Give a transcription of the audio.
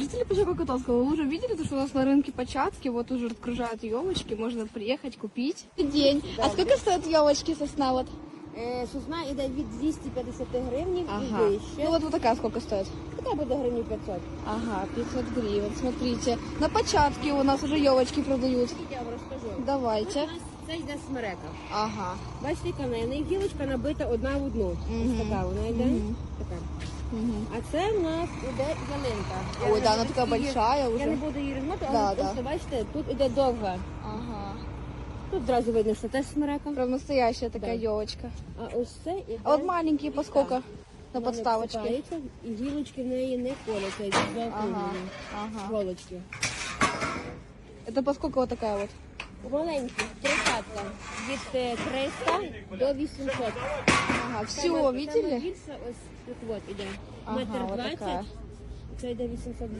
Жители Пошака Котовского, вы уже видели, то, что у нас на рынке початки, вот уже окружают елочки, можно приехать, купить. День. А сколько стоят елочки сосна вот? Е, Сосна йде від 250 гривень і Ну вище. вот, вот такая сколько стоит? Така буде гривень 500. Ага, 500 гривен, смотрите. На початке у нас уже елочки продают. Я вам розкажу. Давайте. Ось у нас це йде смерека. Ага. Бачите, яка в неї? В неї гілочка набита одна в одну. Ось така вона йде. Мгм. Така. А це в нас іде ялинка. Ой, да, она буду такая її- большая Я не буду її розмати, Да, але да. просто бачите, тут іде довга. Ага. Тут одразу видно, що теж смерека. Прям настоящая такая Да. елочка. А ось це іде... А вот маленькие по сколько? На вона подставочке. І гілочки в неї не коляться, йдуть Ага. Ага. Голочки. Это по сколько вот такая вот? Маленькі, тридцятка. Від е, 300 до 800. Ага, саме видели? ось тут от іде. Ага, Метр вот 20. такая. Це йде 800